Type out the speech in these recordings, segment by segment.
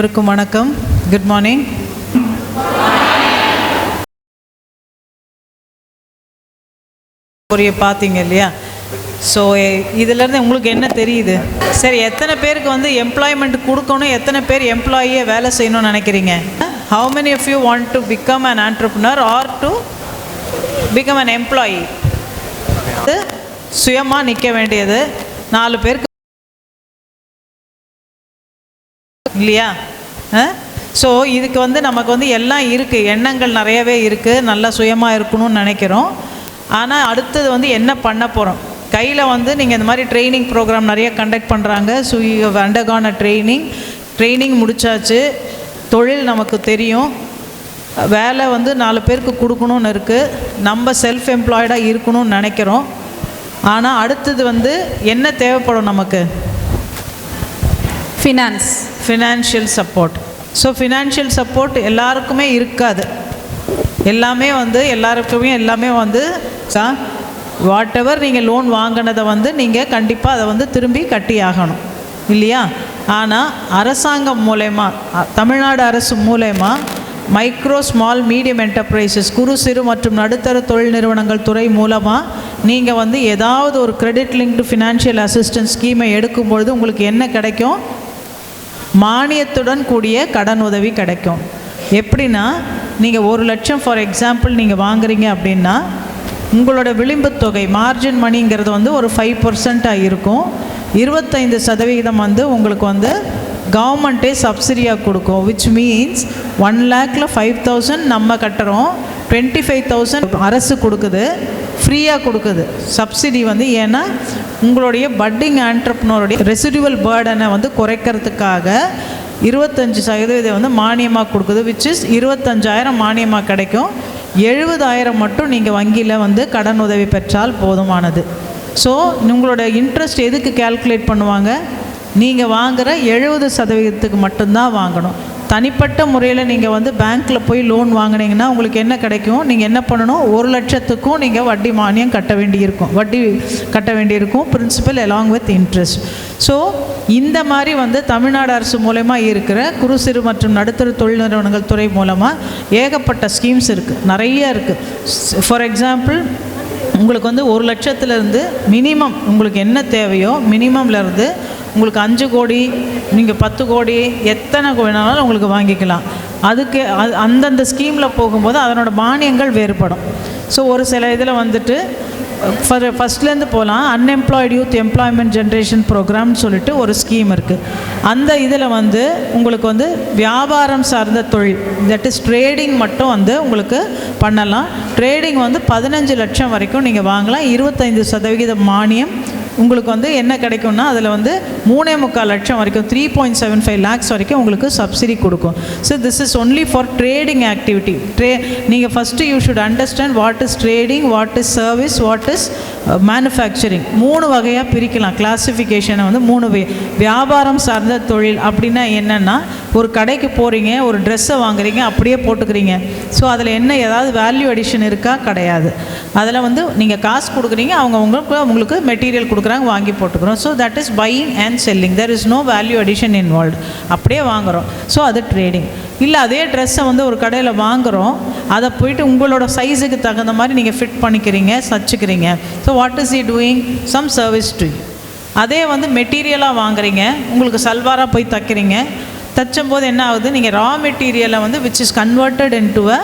அனைவருக்கும் வணக்கம். Good morning ஸ்டோரியை பார்த்தீங்க இல்லையா? ஸோ இதிலேருந்து உங்களுக்கு என்ன தெரியுது? சரி எத்தனை பேருக்கு வந்து எம்ப்ளாய்மெண்ட் கொடுக்கணும் எத்தனை பேர் எம்ப்ளாயியை வேலை செய்யணும்னு நினைக்கிறீங்க? How many of you want to become an entrepreneur or to become an employee சுயமாக நிற்க வேண்டியது. நாலு பேருக்கு இல்லையா? ஸோ இதுக்கு வந்து நமக்கு வந்து எல்லாம் இருக்குது எண்ணங்கள் நிறையவே இருக்குது நல்லா சுயமாக இருக்கணும்னு நினைக்கிறோம். ஆனால் அடுத்தது வந்து என்ன பண்ண போகிறோம் கையில் வந்து நீங்கள் இந்த மாதிரி ட்ரைனிங் ப்ரோக்ராம் நிறைய கண்டக்ட் பண்ணுறாங்க ஸோ அண்டர்கான ட்ரைனிங் ட்ரைனிங் முடிச்சாச்சு. தொழில் நமக்கு தெரியும். வேலை வந்து நாலு பேருக்கு கொடுக்கணும்னு இருக்குது நம்ம செல்ஃப் எம்ப்ளாய்டாக இருக்கணும்னு நினைக்கிறோம். ஆனால் அடுத்தது வந்து என்ன தேவைப்படும் நமக்கு? Finance financial support so financial support எல்லாருக்குமே இருக்காது. எல்லாமே வந்து எல்லாருக்குமே எல்லாமே வந்து வாட் எவர் நீங்கள் லோன் வாங்கினதை வந்து நீங்கள் கண்டிப்பாக அதை வந்து திரும்பி கட்டி ஆகணும் இல்லையா? ஆனால் அரசாங்கம் மூலயமா தமிழ்நாடு அரசு மூலயமா மைக்ரோ ஸ்மால் மீடியம் என்டர்பிரைசஸ் குறு சிறு மற்றும் நடுத்தர தொழில் நிறுவனங்கள் துறை மூலமாக நீங்கள் வந்து ஏதாவது ஒரு கிரெடிட் லிங்க்டு ஃபினான்ஷியல் அசிஸ்டன்ஸ் ஸ்கீமை எடுக்கும்பொழுது உங்களுக்கு என்ன கிடைக்கும்? மானியத்துடன் கூடிய கடன் உதவி கிடைக்கும். எப்படின்னா நீங்கள் ஒரு லட்சம் ஃபார் எக்ஸாம்பிள் நீங்கள் வாங்குறீங்க அப்படின்னா உங்களோட விளிம்புத் தொகை மார்ஜின் மணிங்கிறது வந்து ஒரு ஃபைவ் பர்சண்ட்டாக இருக்கும். இருபத்தைந்து சதவிகிதம் வந்து உங்களுக்கு வந்து கவர்மெண்ட்டே சப்சிடியாக கொடுக்கும். விச் மீன்ஸ் ஒன் லேக்கில் ஃபைவ் தௌசண்ட் நம்ம கட்டுறோம். டுவெண்ட்டி ஃபைவ் தௌசண்ட் அரசு கொடுக்குது. ஃப்ரீயாக கொடுக்குது. சப்சிடி வந்து ஏன்னா உங்களுடைய பட்டிங் ஆண்டர்ப்னருடைய ரெசிடுவல் பேர்டனை வந்து குறைக்கிறதுக்காக இருபத்தஞ்சி சதவீதம் வந்து மானியமாக கொடுக்குது விச் இஸ் இருபத்தஞ்சாயிரம் மானியமாக கிடைக்கும். எழுபதாயிரம் மட்டும் நீங்கள் வங்கியில் வந்து கடன் உதவி பெற்றால் போதுமானது. ஸோ உங்களோட இன்ட்ரெஸ்ட் எதுக்கு கால்குலேட் பண்ணுவாங்க? நீங்கள் வாங்குகிற எழுபது சதவீதத்துக்கு மட்டும்தான் வாங்கணும். தனிப்பட்ட முறையில் நீங்கள் வந்து பேங்க்கில் போய் லோன் வாங்குனீங்கன்னா உங்களுக்கு என்ன கிடைக்கும்? நீங்கள் என்ன பண்ணணும்? ஒரு லட்சத்துக்கும் நீங்கள் வட்டி மானியம் கட்ட வேண்டியிருக்கும். வட்டி கட்ட வேண்டியிருக்கும். Principal along with interest so இந்த மாதிரி வந்து தமிழ்நாடு அரசு மூலயமா இருக்கிற குறு சிறு மற்றும் நடுத்தர தொழில் நிறுவனங்கள் துறை மூலமாக ஏகப்பட்ட ஸ்கீம்ஸ் இருக்குது நிறைய இருக்குது ஃபார் எக்ஸாம்பிள் உங்களுக்கு வந்து ஒரு லட்சத்துலேருந்து மினிமம் உங்களுக்கு என்ன தேவையோ மினிமம்லேருந்து உங்களுக்கு அஞ்சு கோடி நீங்கள் பத்து கோடி எத்தனை கோ- வேணாலும் உங்களுக்கு வாங்கிக்கலாம். அதுக்கு அது அந்தந்த ஸ்கீமில் போகும்போது அதனோட மானியங்கள் வேறுபடும். ஸோ ஒரு சில இதில் வந்துட்டு ஃபர் ஃபஸ்ட்லேருந்து போகலாம் அன்எம்ப்ளாய்டு யூத் எம்ப்ளாய்மெண்ட் ஜென்ரேஷன் ப்ரோக்ராம்னு சொல்லிட்டு ஒரு ஸ்கீம் இருக்குது அந்த இதில் வந்து உங்களுக்கு வந்து வியாபாரம் சார்ந்த தொழில் தட் இஸ் ட்ரேடிங் மட்டும் வந்து உங்களுக்கு பண்ணலாம். ட்ரேடிங் வந்து பதினஞ்சு லட்சம் வரைக்கும் நீங்கள் வாங்கலாம். இருபத்தைந்து சதவிகித மானியம் உங்களுக்கு வந்து என்ன கிடைக்கும்னா அதில் வந்து மூணே முக்கால் லட்சம் வரைக்கும் three point seven five lakhs வரைக்கும் உங்களுக்கு சப்சிடி கொடுக்கும். So this is only for trading activity tray நீங்கள் first you should understand what is trading what is service what is manufacturing மூணு வகையாக பிரிக்கலாம். கிளாஸிஃபிகேஷனை வந்து மூணு வே வியாபாரம் சார்ந்த தொழில் அப்படின்னா என்னென்னா ஒரு கடைக்கு போகிறீங்க ஒரு ட்ரெஸ்ஸை வாங்குறீங்க அப்படியே போட்டுக்கிறீங்க. ஸோ அதில் என்ன ஏதாவது வேல்யூ அடிஷன் இருக்கா? கிடையாது. அதில் வந்து நீங்கள் காசு கொடுக்குறீங்க அவங்க உங்களுக்கு உங்களுக்கு மெட்டீரியல் கொடுக்குறாங்க வாங்கி போட்டுக்கிறோம். So that is buying and selling there is no value addition involve அப்படியே வாங்குகிறோம் ஸோ அது ட்ரேடிங் இல்லை அதே ட்ரெஸ்ஸை வந்து ஒரு கடையில் வாங்குகிறோம் அதை போயிட்டு உங்களோட சைஸுக்கு தகுந்த மாதிரி நீங்கள் ஃபிட் பண்ணிக்கிறீங்க சச்சுக்கிறீங்க ஸோ வாட் இஸ் இ டூயிங் சம் சர்வீஸ் டு அதே வந்து மெட்டீரியலாக வாங்குறீங்க. உங்களுக்கு சல்வாராக போய் தைக்கிறீங்க. தச்சும்போது என்ன ஆகுது? நீங்கள் ரா மெட்டீரியலை வந்து which is converted into a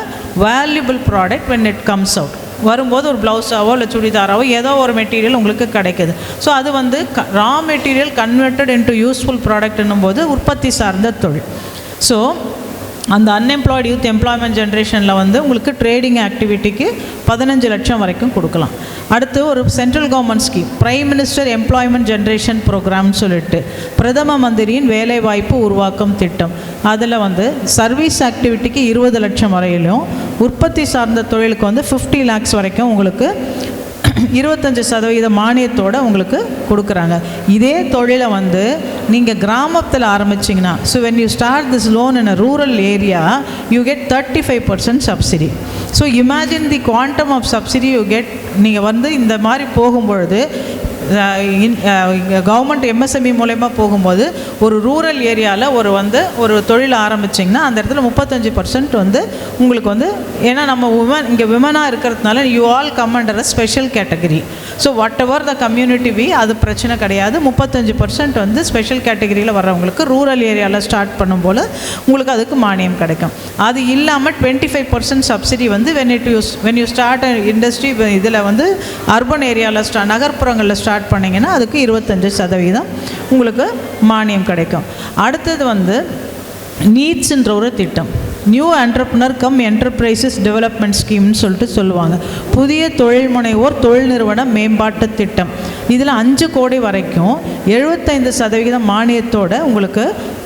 valuable product when it comes out வரும்போது ஒரு ப்ளவுஸாவோ இல்லை சுடிதாராவோ ஏதோ ஒரு மெட்டீரியல் உங்களுக்கு கிடைக்குது. ஸோ அது வந்து க raw material converted into useful ப்ராடக்ட்னும் போது உற்பத்தி சார்ந்த தொழில். ஸோ அந்த அன்எம்ப்ளாய்டு யூத் எம்ப்ளாய்மெண்ட் ஜென்ரேஷனில் வந்து உங்களுக்கு ட்ரேடிங் ஆக்டிவிட்டிக்கு பதினஞ்சு லட்சம் வரைக்கும் கொடுக்கலாம். அடுத்து ஒரு central government scheme prime minister employment generation ப்ரோக்ராம்னு சொல்லிட்டு பிரதம மந்திரியின் வேலைவாய்ப்பு உருவாக்கும் திட்டம். அதில் வந்து சர்வீஸ் ஆக்டிவிட்டிக்கு இருபது லட்சம் வரையிலும் உற்பத்தி சார்ந்த தொழிலுக்கு வந்து ஃபிஃப்டி லேக்ஸ் வரைக்கும் உங்களுக்கு இருபத்தஞ்சி சதவீத மானியத்தோடு உங்களுக்கு கொடுக்குறாங்க. இதே தொழிலை வந்து நீங்கள் கிராமத்தில் ஆரம்பிச்சிங்கன்னா so when you start this loan in a rural area you get thirty five percent subsidy so imagine the quantum of subsidy you get நீங்கள் வந்து இந்த மாதிரி போகும்பொழுது கவர்மெண்ட் எம்எஸ்எம்இ மூலயமா போகும்போது ஒரு ரூரல் ஏரியாவில் ஒரு வந்து ஒரு தொழில் ஆரம்பிச்சிங்கன்னா அந்த இடத்துல முப்பத்தஞ்சு பர்சன்ட் வந்து உங்களுக்கு வந்து ஏன்னா நம்ம உமன் இங்கே விமனாக இருக்கிறதுனால you all come under a special category so whatever the community we அது பிரச்சனை கிடையாது. முப்பத்தஞ்சு பர்சன்ட் வந்து ஸ்பெஷல் கேட்டகரியில் வர்றவங்களுக்கு ரூரல் ஏரியாவில் ஸ்டார்ட் பண்ணும்போது உங்களுக்கு அதுக்கு மானியம் கிடைக்கும். அது இல்லாமல் டுவெண்ட்டி ஃபைவ் பர்சன்ட் சப்சிடி வந்து when it use when you start industry இதில் வந்து அர்பன் ஏரியாவில் ஸ்டா நகர்ப்புறங்களில் ஸ்டார்ட் பண்ணிங்கன்னா அதுக்கு இருபத்தஞ்சு சதவீதம் உங்களுக்கு மானியம் கிடைக்கும். அடுத்தது வந்து நீட்ஸுன்ற ஒரு திட்டம். New entrepreneur cum enterprises development ஸ்கீம்னு சொல்லிட்டு சொல்லுவாங்க. புதிய தொழில் முனைவோர் தொழில் நிறுவன மேம்பாட்டு திட்டம். இதில் அஞ்சு கோடி வரைக்கும் எழுபத்தைந்து சதவிகிதம் மானியத்தோட உங்களுக்கு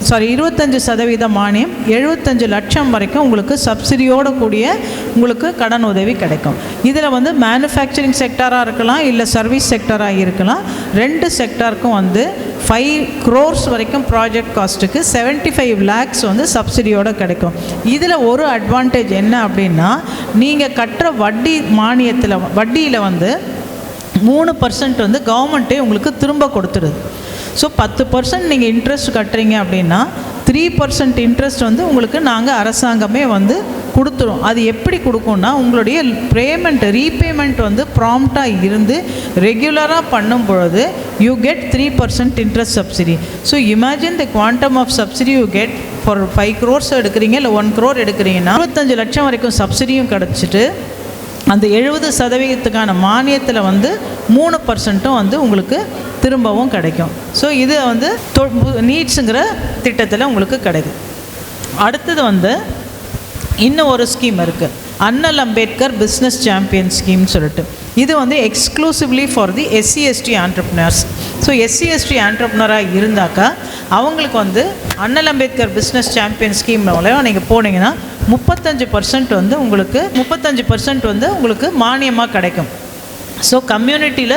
சாரி இருபத்தஞ்சு சதவீத மானியம் எழுபத்தஞ்சு லட்சம் வரைக்கும் உங்களுக்கு சப்சிடியோடு கூடிய உங்களுக்கு கடன் உதவி கிடைக்கும். இதில் வந்து மேனுஃபேக்சரிங் செக்டராக இருக்கலாம் இல்லை சர்வீஸ் செக்டராக இருக்கலாம். ரெண்டு செக்டாருக்கும் வந்து ஃபைவ் க்ரோர்ஸ் வரைக்கும் ப்ராஜெக்ட் காஸ்ட்டுக்கு செவன்ட்டி ஃபைவ் லேக்ஸ் வந்து சப்சிடியோடு கிடைக்கும். இதில் ஒரு அட்வான்டேஜ் என்ன அப்படின்னா நீங்கள் கட்டுற வட்டி மானியத்தில் வட்டியில் வந்து மூணு பர்சன்ட் வந்து கவர்மெண்ட்டே உங்களுக்கு திரும்ப கொடுத்துருது. ஸோ பத்து பர்சன்ட் நீங்கள் இன்ட்ரெஸ்ட் கட்டுறீங்க அப்படின்னா த்ரீ பர்சன்ட் இன்ட்ரெஸ்ட் வந்து உங்களுக்கு நாங்கள் அரசாங்கமே வந்து கொடுத்துரும். அது எப்படி கொடுக்கும்னா உங்களுடைய பேமெண்ட் ரீபேமெண்ட் வந்து ப்ராம்ப்டாக இருந்து ரெகுலராக பண்ணும் பொழுது you get three percent interest subsidy so imagine the quantum of subsidy you get for five crores எடுக்கிறீங்க இல்லை ஒன் க்ரோர் எடுக்கிறீங்கன்னா இருபத்தஞ்சு லட்சம் வரைக்கும் சப்சிடியும் கிடச்சிட்டு அந்த எழுபது சதவீதத்துக்கான மானியத்தில் வந்து மூணு பர்சன்ட்டும் வந்து உங்களுக்கு திரும்பவும் கிடைக்கும். ஸோ இது வந்து நீட்ஸுங்கிற திட்டத்தில் உங்களுக்கு கிடைக்கும் அடுத்தது வந்து இன்னும் ஒரு ஸ்கீம் இருக்குது அண்ணல் அம்பேத்கர் பிஸ்னஸ் சாம்பியன் ஸ்கீம்னு சொல்லிட்டு. இது வந்து exclusively for the SC ST entrepreneurs so SC ST ஆண்டர்ப்னராக இருந்தாக்கா அவங்களுக்கு வந்து அண்ணல் அம்பேத்கர் பிஸ்னஸ் சாம்பியன் ஸ்கீம் மூலமாக நீங்கள் போனீங்கன்னா முப்பத்தஞ்சு பர்சன்ட் வந்து உங்களுக்கு முப்பத்தஞ்சு பர்சன்ட் வந்து உங்களுக்கு மானியமாக கிடைக்கும். ஸோ கம்யூனிட்டியில்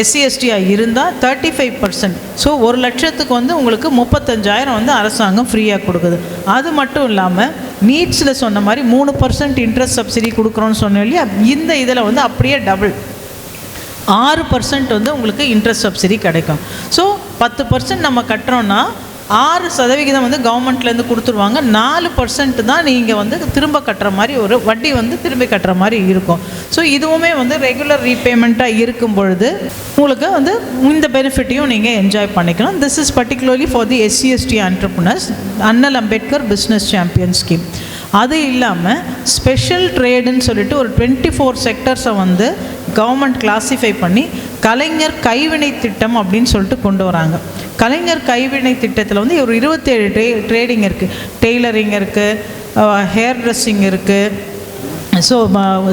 எஸ்சிஎஸ்டியாக இருந்தால் தேர்ட்டி ஃபைவ் பர்சன்ட் ஸோ ஒரு லட்சத்துக்கு வந்து உங்களுக்கு முப்பத்தஞ்சாயிரம் வந்து அரசாங்கம் ஃப்ரீயாக கொடுக்குது. அது மட்டும் இல்லாமல் நீட்ஸில் சொன்ன மாதிரி மூணு பர்சன்ட் இன்ட்ரெஸ்ட் சப்சிடி கொடுக்குறோன்னு சொன்னோம் இல்லையா? இந்த இதில் வந்து அப்படியே டபுள் ஆறு பர்சன்ட் வந்து உங்களுக்கு இன்ட்ரெஸ்ட் சப்சிடி கிடைக்கும். ஸோ பத்து பர்சன்ட் நம்ம கட்டுறோன்னா ஆறு சதவிகிதம் வந்து கவர்மெண்ட்லேருந்து கொடுத்துருவாங்க. நாலு பர்சன்ட் தான் நீங்கள் வந்து திரும்ப கட்டுற மாதிரி ஒரு வட்டி வந்து திரும்பி கட்டுற மாதிரி இருக்கும். ஸோ இதுவுமே வந்து ரெகுலர் ரீபேமெண்ட்டாக இருக்கும் பொழுது உங்களுக்கு வந்து இந்த பெனிஃபிட்டையும் நீங்கள் என்ஜாய் பண்ணிக்கலாம். This is particularly for the SC ST ST அண்ணல் அம்பேத்கர் பிஸ்னஸ் சாம்பியன் ஸ்கீம் அது இல்லாமல் ஸ்பெஷல் ட்ரேடுன்னு சொல்லிட்டு ஒரு டுவெண்ட்டி ஃபோர் செக்டர்ஸை வந்து கவர்மெண்ட் கிளாஸிஃபை பண்ணி கலைஞர் கைவினை திட்டம் அப்படின்னு சொல்லிட்டு கொண்டு வராங்க. கலைஞர் கைவினை திட்டத்தில் வந்து ஒரு இருபத்தேழு ட்ரே ட்ரேடிங் இருக்குது டெய்லரிங் இருக்குது ஹேர் ட்ரெஸ்ஸிங் இருக்குது ஸோ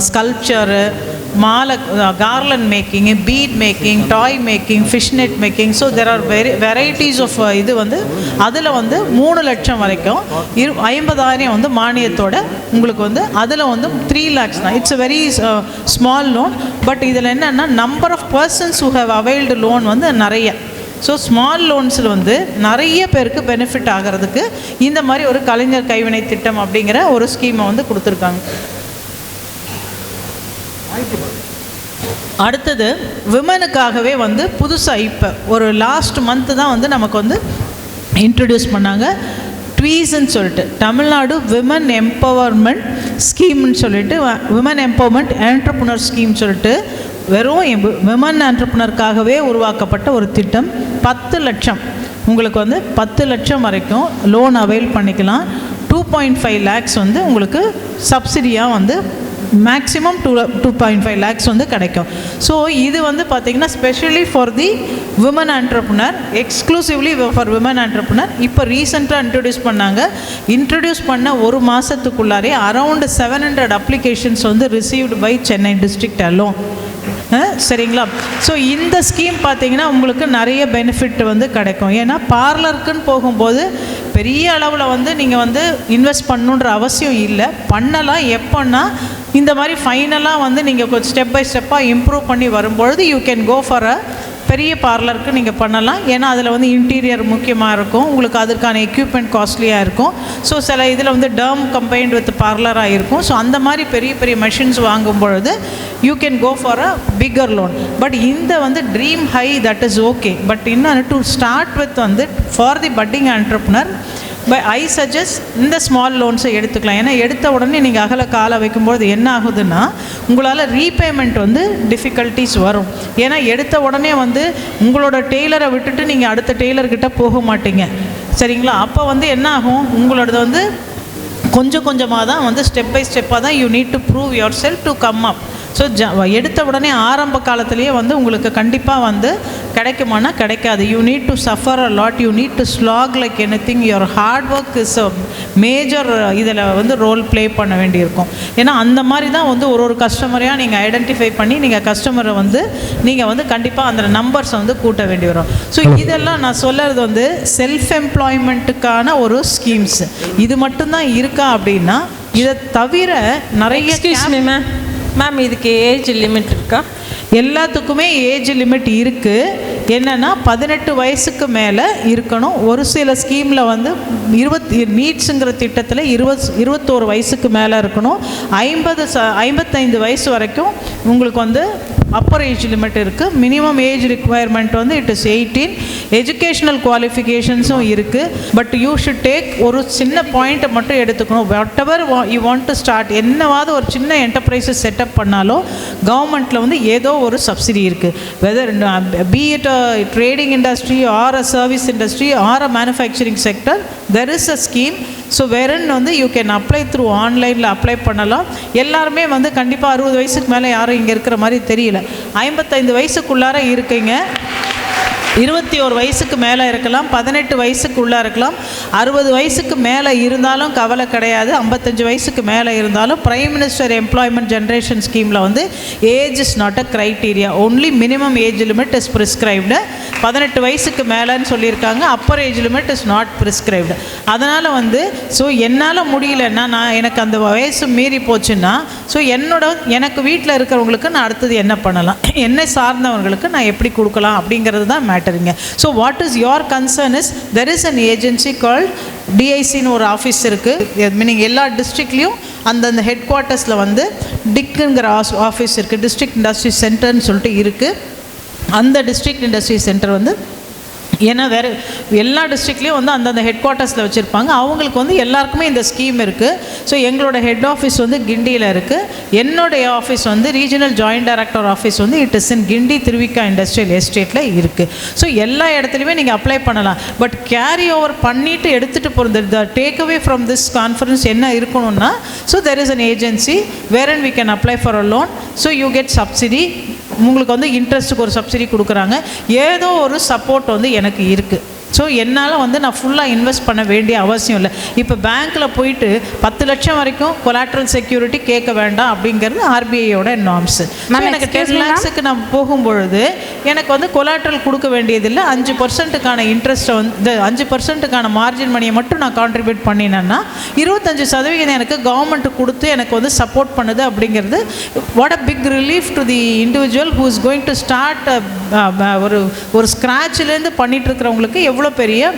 ஸ்கல்ப்சரு uh, மாலை garland making bead making toy making fish net making so there are very varieties of இது வந்து அதில் வந்து மூணு லட்சம் வரைக்கும் இரு ஐம்பதாயிரம் வந்து மானியத்தோட உங்களுக்கு வந்து அதில் வந்து த்ரீ லேக்ஸ் தான். It's a very small loan but இதில் என்னென்னா number of persons who have availed loan வந்து நிறைய. ஸோ ஸ்மால் லோன்ஸில் வந்து நிறைய பேருக்கு பெனிஃபிட் ஆகிறதுக்கு இந்த மாதிரி ஒரு கலைஞர் கைவினை திட்டம் அப்படிங்கிற ஒரு ஸ்கீமை வந்து கொடுத்துருக்காங்க. அடுத்தது விமனுக்காகவே வந்து புதுசாக இப்போ ஒரு லாஸ்ட் மந்த்து தான் வந்து நமக்கு வந்து இன்ட்ரடியூஸ் பண்ணாங்க. ட்வீஸ்ன்னு சொல்லிட்டு தமிழ்நாடு விமன் எம்பவர்மெண்ட் ஸ்கீம்னு சொல்லிட்டு விமன் எம்பவர்மெண்ட் என்டர்ப்ரனர் ஸ்கீம் சொல்லிட்டு வெறும் விமன் என்டர்ப்ரனருக்காகவே உருவாக்கப்பட்ட ஒரு திட்டம். பத்து லட்சம். உங்களுக்கு வந்து பத்து லட்சம் வரைக்கும் லோன் அவைல் பண்ணிக்கலாம். டூ பாயிண்ட் ஃபைவ் லேக்ஸ் வந்து உங்களுக்கு சப்சிடியாக வந்து maximum two two point five lakhs வந்து கிடைக்கும். ஸோ இது வந்து பார்த்திங்கன்னா specially for the women entrepreneur exclusively for women entrepreneur இப்போ ரீசெண்டாக இன்ட்ரடியூஸ் பண்ணாங்க. இன்ட்ரடியூஸ் பண்ண ஒரு மாதத்துக்குள்ளாரே அரவுண்ட் செவன் ஹண்ட்ரட் அப்ளிகேஷன்ஸ் வந்து received by Chennai district alone சரிங்களா? ஸோ இந்த ஸ்கீம் பார்த்தீங்கன்னா உங்களுக்கு நிறைய பெனிஃபிட் வந்து கிடைக்கும். ஏன்னா பார்லருக்குன்னு போகும்போது பெரிய அளவில் வந்து நீங்கள் வந்து இன்வெஸ்ட் பண்ணுன்ற அவசியம் இல்லை. பண்ணலாம் எப்போன்னா இந்த மாதிரி ஃபைனலாக வந்து நீங்கள் கொஞ்சம் ஸ்டெப் பை ஸ்டெப்பாக இம்ப்ரூவ் பண்ணி வரும்பொழுது you can go for a பெரிய பார்லருக்கு நீங்கள் பண்ணலாம். ஏன்னா அதில் வந்து இன்டீரியர் முக்கியமாக இருக்கும். உங்களுக்கு அதற்கான எக்யூப்மெண்ட் காஸ்ட்லியாக இருக்கும். ஸோ சில இதில் வந்து டேர்ம் கம்பைன்ட் வித் பார்லராக இருக்கும். ஸோ அந்த மாதிரி பெரிய பெரிய மெஷின்ஸ் வாங்கும் பொழுது you can go for a bigger loan but இந்த வந்து dream high that is okay but இன்னொன்று டு ஸ்டார்ட் வித் வந்து for the budding entrepreneur by I suggest இந்த ஸ்மால் லோன்ஸை எடுத்துக்கலாம். ஏன்னா எடுத்த உடனே நீங்கள் அகல காலை வைக்கும்போது என்ன ஆகுதுன்னா உங்களால் ரீபேமெண்ட் வந்து டிஃபிகல்ட்டிஸ் வரும். ஏன்னா எடுத்த உடனே வந்து உங்களோட டெய்லரை விட்டுட்டு நீங்கள் அடுத்த டெய்லர்கிட்ட போக மாட்டீங்க. சரிங்களா? அப்போ வந்து என்ன ஆகும்? உங்களோடது வந்து கொஞ்சம் கொஞ்சமாக தான் வந்து ஸ்டெப் பை ஸ்டெப்பாக தான் you need to prove yourself to come up so ஜ எடுத்த உடனே ஆரம்ப காலத்திலேயே வந்து உங்களுக்கு கண்டிப்பாக வந்து கிடைக்குமானா கிடைக்காது. You need to suffer a lot you need to slog like anything your hard work is a major இதில் வந்து ரோல் ப்ளே பண்ண வேண்டியிருக்கும். ஏன்னா அந்த மாதிரி தான் வந்து ஒரு ஒரு கஸ்டமரையாக நீங்கள் ஐடென்டிஃபை பண்ணி நீங்கள் கஸ்டமரை வந்து நீங்கள் வந்து கண்டிப்பாக அந்த நம்பர்ஸை வந்து கூட்ட வேண்டி வரும். ஸோ இதெல்லாம் நான் சொல்லறது வந்து செல்ஃப் எம்ப்ளாய்மெண்ட்டுக்கான ஒரு ஸ்கீம்ஸ் இது மட்டும்தான் இருக்கா அப்படின்னா இதை தவிர நிறைய மேம் இதுக்கு ஏஜ் லிமிட் இருக்கா? எல்லாத்துக்குமே ஏஜ் லிமிட் இருக்குது என்னென்னா பதினெட்டு வயசுக்கு மேலே இருக்கணும். ஒரு சில ஸ்கீமில் வந்து இருபத்தி நீட்ஸுங்கிற திட்டத்தில் இருபத் இருபத்தோரு வயசுக்கு மேலே இருக்கணும். ஐம்பது ச ஐம்பத்தைந்து வயசு வரைக்கும் உங்களுக்கு வந்து அப்பர் ஏஜ் லிமிட் இருக்குது மினிமம் ஏஜ் ரிக்குவயர்மெண்ட் வந்து இட் இஸ் எயிட்டீன் எஜுகேஷ்னல் குவாலிஃபிகேஷன்ஸும் இருக்குது பட் யூ ஷுட் டேக் ஒரு சின்ன பாயிண்ட்டை மட்டும் எடுத்துக்கணும். Whatever you want to start என்னவாவது ஒரு சின்ன என்டர்பிரைஸஸ் செட்டப் பண்ணாலும் கவர்மெண்ட்டில் வந்து ஏதோ ஒரு சப்சிடி இருக்குது whether be it trading industry or a service industry or a manufacturing sector there is a scheme so வெரன் வந்து யூ கேன் அப்ளை த்ரூ ஆன்லைனில் அப்ளை பண்ணலாம். எல்லாருமே வந்து கண்டிப்பாக அறுபது வயசுக்கு மேலே யாரும் இங்கே இருக்கிற மாதிரி தெரியல. ஐம்பத்தைந்து வயசுக்குள்ளார இருக்கீங்க. இருபத்தி ஒரு வயசுக்கு மேலே இருக்கலாம். பதினெட்டு வயசுக்குள்ளே இருக்கலாம். அறுபது வயசுக்கு மேலே இருந்தாலும் கவலை கிடையாது. ஐம்பத்தஞ்சு வயசுக்கு மேலே இருந்தாலும் ப்ரைம் மினிஸ்டர் எம்ப்ளாய்மெண்ட் ஜென்ரேஷன் ஸ்கீமில் வந்து age is not a criteria only minimum age limit is prescribed பதினெட்டு வயசுக்கு மேலேன்னு சொல்லியிருக்காங்க. Upper age limit is not prescribed அதனால் வந்து ஸோ என்னால் முடியலன்னா நான் எனக்கு அந்த வயசு மீறி போச்சுன்னா ஸோ என்னோட எனக்கு வீட்டில் இருக்கிறவங்களுக்கு நான் அடுத்தது என்ன பண்ணலாம்? என்னை சார்ந்தவங்களுக்கு நான் எப்படி கொடுக்கலாம் அப்படிங்கிறது தான் மேட்டருங்க so what is your concern is there is an agency called டிஐசின்னு ஒரு ஆஃபீஸ் இருக்குது மீனிங் எல்லா டிஸ்ட்ரிக்ட்லேயும் அந்தந்த ஹெட் குவார்ட்டர்ஸில் வந்து டிக்குங்கிற ஆஃபீஸ் இருக்குது டிஸ்ட்ரிக்ட் இண்டஸ்ட்ரி சென்டர்னு சொல்லிட்டு இருக்குது அந்த டிஸ்ட்ரிக்ட் இண்டஸ்ட்ரி சென்டர் வந்து ஏன்னா வேறு எல்லா டிஸ்ட்ரிக்ட்லேயும் வந்து அந்தந்த ஹெட் குவார்ட்டர்ஸில் வச்சுருப்பாங்க. அவங்களுக்கு வந்து எல்லாருக்குமே இந்த ஸ்கீம் இருக்குது ஸோ எங்களோட ஹெட் ஆஃபீஸ் வந்து கிண்டியில் இருக்குது என்னுடைய ஆஃபீஸ் வந்து ரீஜனல் ஜாயின்ட் டைரக்டர் ஆஃபீஸ் வந்து it is in Guindy Thiruvika industrial எஸ்டேட்டில் இருக்குது ஸோ எல்லா இடத்துலையுமே நீங்கள் அப்ளை பண்ணலாம். பட் கேரி ஓவர் பண்ணிவிட்டு எடுத்துகிட்டு போகிறது the take away from this conference என்ன இருக்கணும்னா so there is an agency where and we can apply for a loan so you get subsidy உங்களுக்கு வந்து இன்ட்ரெஸ்ட்டுக்கு ஒரு சப்சிடி கொடுக்குறாங்க. ஏதோ ஒரு சப்போர்ட் வந்து எனக்கு இருக்குது ஸோ என்னால் வந்து நான் ஃபுல்லாக இன்வெஸ்ட் பண்ண வேண்டிய அவசியம் இல்லை. இப்போ பேங்க்கில் போயிட்டு பத்து லட்சம் வரைக்கும் கொலாட்ரல் செக்யூரிட்டி கேட்க வேண்டாம் அப்படிங்கிறது ஆர்பிஐயோட நார்ம்ஸு Ma'am, எனக்கு டென். லேக்ஸுக்கு நான் போகும்பொழுது எனக்கு வந்து கொலாட்ரல் கொடுக்க வேண்டியதில்லை. அஞ்சு பர்சன்ட்டுக்கான இன்ட்ரெஸ்ட்டை வந்து அஞ்சு பர்சன்ட்டுக்கான மார்ஜின் மணியை மட்டும் நான் கான்ட்ரிபியூட் பண்ணினேன்னா இருபத்தஞ்சு சதவீதம் எனக்கு கவர்மெண்ட் கொடுத்து எனக்கு வந்து சப்போர்ட் பண்ணுது அப்படிங்கிறது what a big relief to the individual who is going to start ஒரு ஒரு ஸ்க்ராட்ச்லேருந்து பண்ணிட்டு இருக்கிறவங்களுக்கு எவ்வளோ பெரிய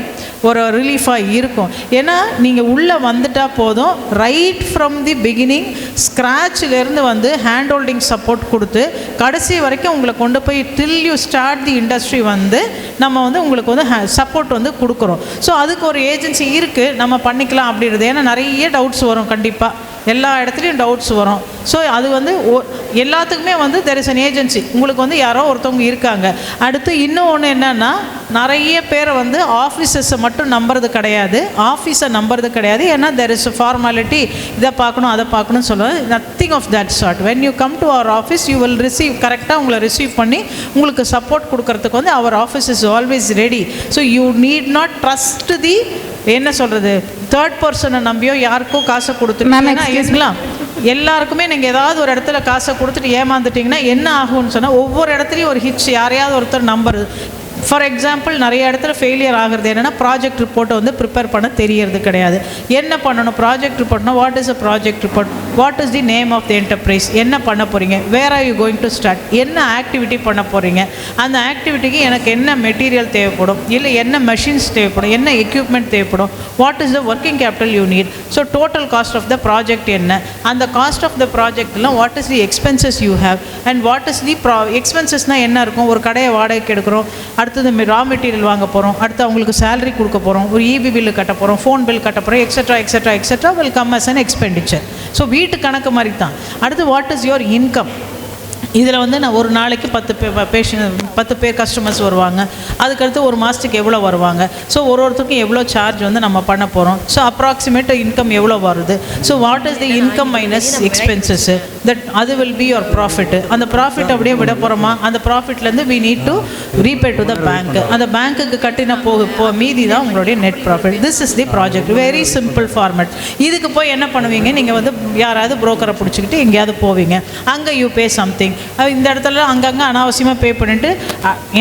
ஒரு ரிலீஃபாக இருக்கும். ஏன்னா நீங்கள் உள்ளே வந்துட்டால் போதும் ரைட் ஃப்ரம் தி பிகினிங் ஸ்க்ராட்ச்லேருந்து வந்து ஹேண்ட் ஹோல்டிங் சப்போர்ட் கொடுத்து கடைசி வரைக்கும் உங்களை கொண்டு போய் till you start the industry வந்து நம்ம வந்து உங்களுக்கு வந்து சப்போர்ட் வந்து கொடுக்குறோம். ஸோ அதுக்கு ஒரு ஏஜென்சி இருக்குது நம்ம பண்ணிக்கலாம் அப்படின்றது. ஏன்னா நிறைய டவுட்ஸ் வரும் கண்டிப்பாக எல்லா இடத்துலையும் டவுட்ஸ் வரும். ஸோ அது வந்து ஒ- எல்லாத்துக்குமே வந்து தெர் இஸ் அன் ஏஜென்சி உங்களுக்கு வந்து யாரோ ஒருத்தவங்க இருக்காங்க. அடுத்து இன்னும் ஒன்று என்னன்னா நிறைய பேரை வந்து ஆஃபீஸஸை மட்டும் நம்புறது கிடையாது. ஆஃபீஸை நம்புறது கிடையாது. ஏன்னா தெர் இஸ் ஃபார்மாலிட்டி இதை பார்க்கணும் அதை பார்க்கணும்னு சொல்லுவது nothing of that sort when you come to our office you will receive கரெக்டாக உங்களை ரிசீவ் பண்ணி உங்களுக்கு சப்போர்ட் கொடுக்கறதுக்கு வந்து our office is always ready so you need not trust the என்ன சொல்கிறது தேர்ட் பர்சனை நம்பியோ யாருக்கோ காசை. இருக்குங்களா எல்லாருக்குமே நீங்கள் ஏதாவது ஒரு இடத்துல காசை கொடுத்துட்டு ஏமாந்துட்டீங்கன்னா என்ன ஆகும்னு சொன்னால் ஒவ்வொரு இடத்துலையும் ஒரு ஹிட்ஸ் யாரையாவது ஒருத்தர் நம்புறது. ஃபார் எக்ஸாம்பிள் நிறைய இடத்துல ஃபெயிலியர் ஆகுறது என்னென்னா ப்ராஜெக்ட் ரிப்போர்ட்டை வந்து ப்ரிப்பேர் பண்ண தெரியறது கிடையாது. என்ன பண்ணணும்? Project ரிப்போர்ட்னா what is a project report what is the name of the enterprise என்ன பண்ண போகிறீங்க where are you going to start என்ன ஆக்டிவிட்டி பண்ண போகிறீங்க அந்த ஆக்டிவிட்டிக்கு எனக்கு என்ன மெட்டீரியல் தேவைப்படும்? இல்லை என்ன மெஷின்ஸ் தேவைப்படும்? என்ன எக்யூப்மெண்ட் தேவைப்படும்? What is the working capital you need so total cost of the project என்ன? அந்த cost of the ப்ராஜெக்ட்லாம் what is the expenses you have and what is the ப்ரா எக்ஸ்பென்சஸ்னால் என்ன இருக்கும்? ஒரு கடையை வாடகைக்கு எடுக்கிறோம். அடுத்தது ரா மெட்டீரியல் வாங்க போகிறோம் அடுத்து அவங்களுக்கு சேலரி கொடுக்க போகிறோம் ஒரு இபி பில்லு கட்ட போகிறோம் ஃபோன் பில் கட்ட போகிறோம் extra extra extra will come as an expenditure so வீட்டு கணக்கு மாதிரி தான் அடுத்து வாட் இஸ் யுவர் இன்கம் இதில் வந்து நான் ஒரு நாளைக்கு பத்து பே பேஷண்ட் பத்து பேர் கஸ்டமர்ஸ் வருவாங்க. அதுக்கடுத்து ஒரு மாதத்துக்கு எவ்வளோ வருவாங்க? ஸோ ஒரு ஒருத்தருக்கும் எவ்வளோ சார்ஜ் வந்து நம்ம பண்ண போகிறோம் ஸோ அப்ராக்சிமேட் இன்கம் எவ்வளோ வருது? So what is the income minus expenses that அது வில் பி யுவர் ப்ராஃபிட் அந்த ப்ராஃபிட் அப்படியே விட போகிறோமா அந்த ப்ராஃபிட்லேருந்து we need to repay to the bank அந்த பேங்க்குக்கு கட்டின போக போ மீதி தான் உங்களுடைய net profit this is the project very simple format இதுக்கு போய் என்ன பண்ணுவீங்க? நீங்கள் வந்து யாராவது புரோக்கரை பிடிச்சிக்கிட்டு எங்கேயாவது போவீங்க. அங்கே யூ பே சம்திங் இந்த இடத்துல அங்கங்கே அனாவசியமாக பே பண்ணிவிட்டு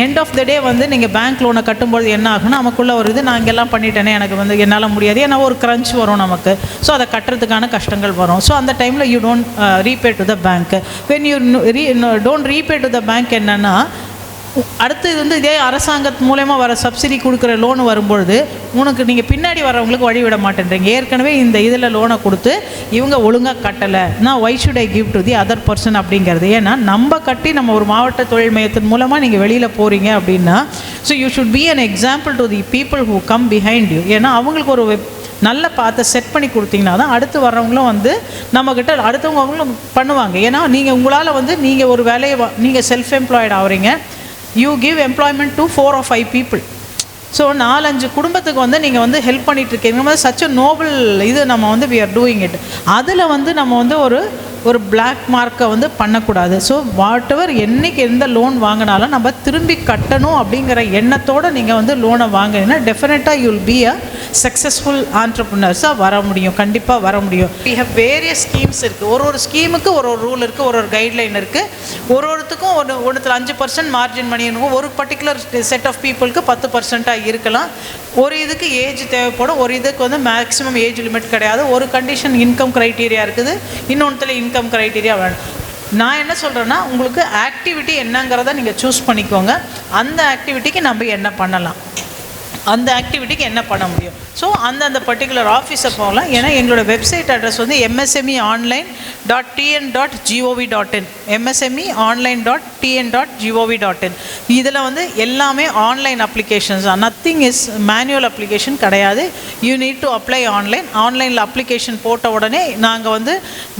எண்ட் ஆஃப் த டே வந்து நீங்கள் பேங்க் லோனை கட்டும்போது என்ன ஆகும்னா நமக்குள்ளே ஒரு இது நான் இங்கெல்லாம் பண்ணிட்டேனே எனக்கு வந்து என்னால் முடியாது. ஏன்னா ஒரு க்ரன்ச் வரும் நமக்கு. ஸோ அதை கட்டுறதுக்கான கஷ்டங்கள் வரும். ஸோ அந்த டைமில் you don't repay to the bank when you re don't repay to the bank என்னென்னா அடுத்து இது வந்து இதே அரசாங்கத்து மூலயமா வர சப்சிடி கொடுக்குற லோன் வரும்பொழுது உனக்கு நீங்கள் பின்னாடி வரவங்களுக்கு வழி விட மாட்டேன்றீங்க. ஏற்கனவே இந்த இதில் லோனை கொடுத்து இவங்க ஒழுங்காக கட்டலை. நான் why should I give to the other person அப்படிங்கிறது. ஏன்னா நம்ம கட்டி நம்ம ஒரு மாவட்ட தொழில் மையத்தின் மூலமாக நீங்கள் வெளியில் போகிறீங்க அப்படின்னா so you should be an example to the people who come behind you ஏன்னா அவங்களுக்கு ஒரு நல்ல பார்த்து செட் பண்ணி கொடுத்தீங்கன்னா தான் அடுத்து வர்றவங்களும் வந்து நம்மக்கிட்ட அடுத்தவங்க அவங்களும் பண்ணுவாங்க. ஏன்னா நீங்கள் உங்களால் வந்து நீங்கள் ஒரு வேலையை நீங்கள் self employed ஆகிறீங்க you give employment to four or five people so நாலஞ்சு குடும்பத்துக்கு வந்து நீங்கள் வந்து ஹெல்ப் பண்ணிகிட்ருக்கீங்க இருக்கீங்க. சச் நோபல் இது நம்ம வந்து வி ஆர் டூயிங் இட் அதில் வந்து நம்ம வந்து ஒரு ஒரு பிளாக் மார்க்கை வந்து பண்ணக்கூடாது. ஸோ வாட் எவர் என்றைக்கு எந்த லோன் வாங்கினாலும் நம்ம திரும்பி கட்டணும் அப்படிங்கிற எண்ணத்தோடு நீங்கள் வந்து லோனை வாங்கினீங்கன்னா டெஃபினட்டாக யூல் பி அ சக்ஸஸ்ஃபுல் ஆண்டர்பிரினர்ஸாக வர முடியும். கண்டிப்பாக வர முடியும். வி ஹவ் வேரியஸ் ஸ்கீம்ஸ் இருக்குது ஒரு ஒரு ஸ்கீமுக்கு ஒரு ஒரு ரூல் இருக்குது ஒரு ஒரு கைட்லைன் இருக்குது ஒரு ஒருத்துக்கும் ஒரு ஒன்றுத்தில் அஞ்சு பர்சன்ட் மார்ஜின் பண்ணி இருக்கும் ஒரு பர்டிகுலர் செட் ஆஃப் பீப்புளுக்கு பத்து பர்சண்ட்டாக இருக்கலாம். ஒரு இதுக்கு ஏஜ் தேவைப்படும் ஒரு இதுக்கு வந்து மேக்ஸிமம் ஏஜ் லிமிட் கிடையாது. ஒரு கண்டிஷன் இன்கம் க்ரைட்டீரியா இருக்குது இன்னொன்றுத்தில் இன்கம் க்ரைட்டீரியா வேணும். நான் என்ன சொல்கிறேன்னா உங்களுக்கு ஆக்டிவிட்டி என்னங்கிறத நீங்கள் சூஸ் பண்ணிக்கோங்க. அந்த ஆக்டிவிட்டிக்கு நம்ம என்ன பண்ணலாம்? அந்த ஆக்டிவிட்டிக்கு என்ன பண்ண முடியும்? ஸோ அந்தந்த பர்டிகுலர் ஆஃபீஸை போகலாம். ஏன்னா எங்களோட வெப்சைட் அட்ரஸ் வந்து MSME online dot TN dot GOV dot in MSME online dot TN dot GOV dot in இதில் வந்து எல்லாமே ஆன்லைன் அப்ளிகேஷன்ஸ் தான். நத்திங் இஸ் மேனுவல் அப்ளிகேஷன் கிடையாது. You need to apply online ஆன்லைனில் அப்ளிகேஷன் போட்ட உடனே நாங்கள் வந்து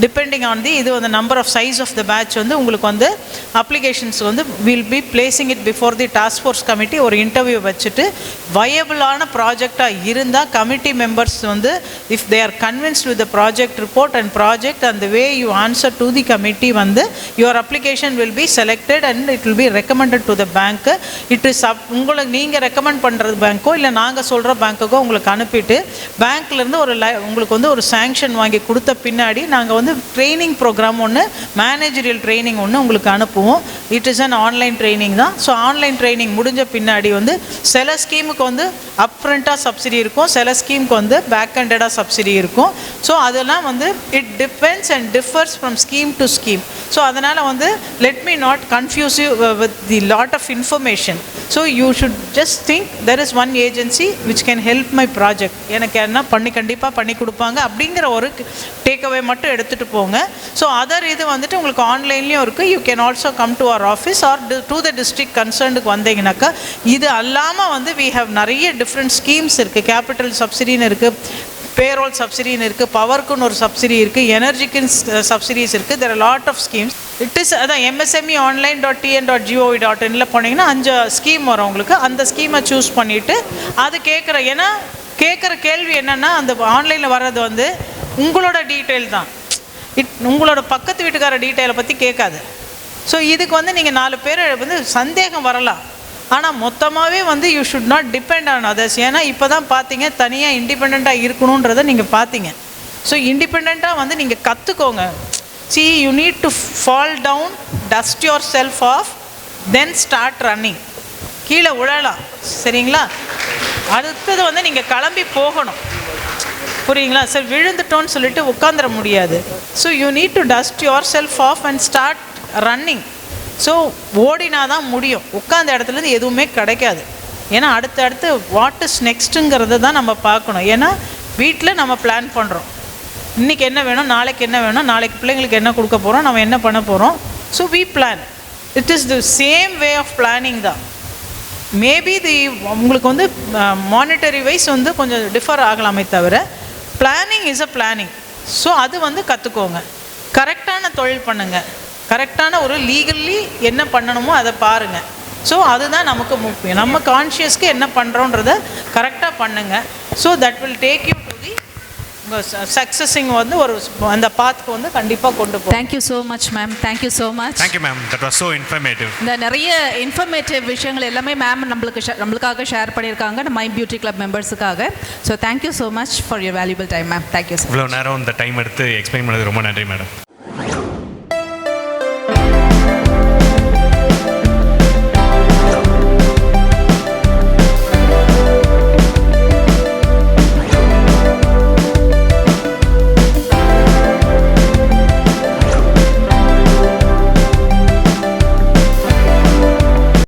டிபெண்டிங் ஆன் தி இது வந்து number of size of the batch வந்து உங்களுக்கு வந்து அப்ளிகேஷன்ஸ் வந்து will be placing it before the task force committee ஒரு இன்டர்வியூ வச்சுட்டு வை வயபிளான ப்ராஜெக்டாக இருந்தால் கமிட்டி மெம்பர்ஸ் வந்து if they are convinced with the project report and project அந்த way you answer to the committee வந்து your application will be selected and it will be recommended to the bank it is up உங்களுக்கு நீங்கள் recommend பண்ணுறது பேங்க்கோ இல்லை நாங்கள் சொல்கிற பேங்க்குக்கோ உங்களுக்கு அனுப்பிட்டு பேங்க்லேருந்து ஒரு லை உங்களுக்கு வந்து ஒரு சேங்ஷன் வாங்கி கொடுத்த பின்னாடி நாங்கள் வந்து ட்ரைனிங் ப்ரோக்ராம் ஒன்று மேனேஜரியல் ட்ரைனிங் ஒன்று உங்களுக்கு அனுப்புவோம். It is an online training தான். ஸோ ஆன்லைன் ட்ரைனிங் முடிஞ்ச பின்னாடி வந்து சில ஸ்கீமுக்கு வந்து அப்ரண்ட்டாக சப்சிடி இருக்கும். சில ஸ்கீமுக்கு வந்து பேக் ஹண்டடாக சப்சிடி இருக்கும். ஸோ அதெல்லாம் வந்து it depends and differs from scheme to scheme so அதனால் வந்து let me not confuse you with the lot of information so you should just think there is one agency which can help my project எனக்கு என்ன பண்ணி கண்டிப்பாக பண்ணி கொடுப்பாங்க அப்படிங்கிற ஒரு டேக் அவே மட்டும் எடுத்துகிட்டு போங்க. ஸோ அதர் இது வந்துட்டு உங்களுக்கு ஆன்லைன்லேயும் இருக்குது you can also come to our office or to the district கன்சர்னுக்கு வந்தீங்கன்னாக்கா இது அல்லாமல் வந்து வி ஹவ் நிறைய டிஃப்ரெண்ட் ஸ்கீம்ஸ் இருக்குது கேபிட்டல் சப்சிடின்னு இருக்குது பேரோல் சப்சிடின்னு இருக்குது பவருக்குன்னு ஒரு சப்சிடி இருக்குது எனர்ஜிக்குன்னு சப்சிடிஸ் இருக்குது there lot of schemes it is அதான் MSME online dot TN dot GOV dot இனில் போனீங்கன்னா அஞ்சு ஸ்கீம் வரும் உங்களுக்கு. அந்த ஸ்கீமை சூஸ் பண்ணிவிட்டு அது கேட்குற ஏன்னா கேட்குற கேள்வி என்னென்னா அந்த ஆன்லைனில் வர்றது வந்து உங்களோட டீட்டெயில் தான். இட் உங்களோட பக்கத்து வீட்டுக்கார டீட்டெயிலை பற்றி கேட்காது ஸோ இதுக்கு வந்து நீங்கள் நாலு பேர் வந்து சந்தேகம் வரலாம். ஆனால் மொத்தமாகவே வந்து you should not depend on others ஏன்னா இப்போ தான் பார்த்தீங்க தனியாக இண்டிபெண்ட்டாக இருக்கணுன்றதை நீங்கள் பார்த்தீங்க ஸோ இண்டிபெண்ட்டாக வந்து நீங்கள் கற்றுக்கோங்க see you need to fall down dust yourself off then start running கீழே விழலாம் சரிங்களா? அடுத்தது வந்து நீங்கள் கிளம்பி போகணும். புரியுங்களா? சார் விழுந்துட்டோன்னு சொல்லிட்டு உட்காந்துட முடியாது. So you need to dust yourself off and start running so ஓடினா தான் முடியும். உட்காந்த இடத்துலேருந்து எதுவுமே கிடைக்காது. ஏன்னா அடுத்து அடுத்து வாட் இஸ் நெக்ஸ்ட்டுங்கிறத தான் நம்ம பார்க்கணும். ஏன்னா வீட்டில் நம்ம பிளான் பண்ணுறோம் இன்றைக்கி என்ன வேணும் நாளைக்கு என்ன வேணும் நாளைக்கு பிள்ளைங்களுக்கு என்ன கொடுக்க போகிறோம் நம்ம என்ன பண்ண போகிறோம் so we plan it is the same way of planning தான். மேபி தி உங்களுக்கு வந்து uh, மானிட்டரி வைஸ் வந்து கொஞ்சம் டிஃபர் ஆகலாமே தவிர planning is a planning so அது வந்து கற்றுக்கோங்க கரெக்டான தொழில் பண்ணுங்கள் கரெக்டான ஒரு லீகல்லி என்ன பண்ணணுமோ அதை பாருங்கள் ஸோ அதுதான் நமக்கு முக்கியம். நம்ம கான்ஷியஸ்க்கு என்ன பண்ணுறோன்றத கரெக்டாக பண்ணுங்கள் so that will take you to the சக்ஸஸிங் வந்து ஒரு அந்த பாத்துக்கு வந்து கண்டிப்பாக கொண்டு போகும் thank you so much ma'am thank you so much Thank you, ma'am. That was so informative. இந்த நிறைய இன்ஃபர்மேட்டிவ் விஷயங்கள் எல்லாமே மேம் நம்மளுக்கு share- நம்மளுக்காக ஷேர் பண்ணியிருக்காங்க my beauty club மெம்பர்ஸுக்காக so thank you so much for your valuable time ma'am thank you so இவ்வளோ நேரம் இந்த டைம் எடுத்து எக்ஸ்பிளைன் பண்ணது ரொம்ப நன்றி மேடம்